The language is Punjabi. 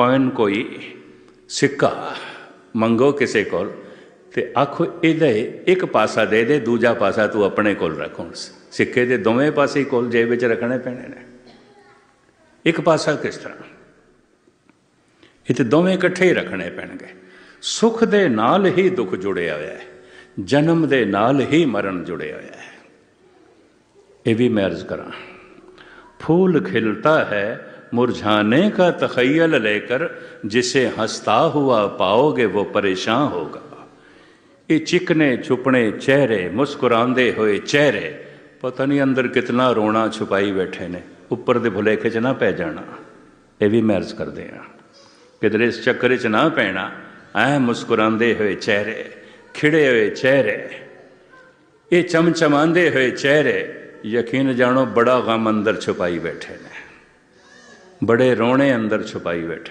ਕੋਇਨ ਕੋਈ ਸਿੱਕਾ ਮੰਗੋ ਕਿਸੇ ਕੋਲ ਤੇ ਆਖੋ ਇਹਦੇ ਇੱਕ ਪਾਸਾ ਦੇ ਦੇ ਦੂਜਾ ਪਾਸਾ ਤੂੰ ਆਪਣੇ ਕੋਲ ਰੱਖ ਹੁਣ ਸਿੱਕੇ ਦੇ ਦੋਵੇਂ ਪਾਸੇ ਕੋਲ ਜੇਬ ਵਿੱਚ ਰੱਖਣੇ ਪੈਣੇ ਨੇ ਇੱਕ ਪਾਸਾ ਕਿਸ ਤਰ੍ਹਾਂ ਇਹ ਤੇ ਦੋਵੇਂ ਇਕੱਠੇ ਹੀ ਰੱਖਣੇ ਪੈਣਗੇ ਸੁੱਖ ਦੇ ਨਾਲ ਹੀ ਦੁੱਖ ਜੁੜਿਆ ਹੋਇਆ ਹੈ ਜਨਮ ਦੇ ਨਾਲ ਹੀ ਮਰਨ ਜੁੜਿਆ ਹੋਇਆ ਹੈ ਇਹ ਵੀ ਮੈਂ ਅਰਜ਼ ਕਰਾਂ ਫੂਲ ਖਿਲਤਾ ਹੈ मुरझाने का तखयल लेकर जिसे हंसता हुआ पाओगे वो परेशान होगा ਇਹ ਚਿਕਨੇ ਛੁਪਣੇ ਚਿਹਰੇ ਮੁਸਕਰਾਉਂਦੇ ਹੋਏ ਚਿਹਰੇ ਪਤਾ ਨਹੀਂ ਅੰਦਰ ਕਿਤਨਾ ਰੋਣਾ ਛੁਪਾਈ ਬੈਠੇ ਨੇ ਉੱਪਰ ਦੇ ਭੁਲੇਖੇ 'ਚ ਨਾ ਪੈ ਜਾਣਾ ਇਹ ਵੀ ਮਰਜ਼ ਕਰਦੇ ਆ ਕਿਧਰੇ ਇਸ ਚੱਕਰ 'ਚ ਨਾ ਪੈਣਾ ਐ ਮੁਸਕਰਾਉਂਦੇ ਹੋਏ ਚਿਹਰੇ ਖਿੜੇ ਹੋਏ ਚਿਹਰੇ ਇਹ ਚਮਚਮਾਉਂਦੇ ਹੋਏ ਚਿਹਰੇ ਯਕੀਨ ਜਾਣੋ ਬੜਾ ਗਮ ਅੰਦਰ ਛੁਪਾਈ ਬੈਠੇ ਨੇ ਬੜੇ ਰੋਣੇ ਅੰਦਰ ਛੁਪਾਈ ਬੈਠੇ।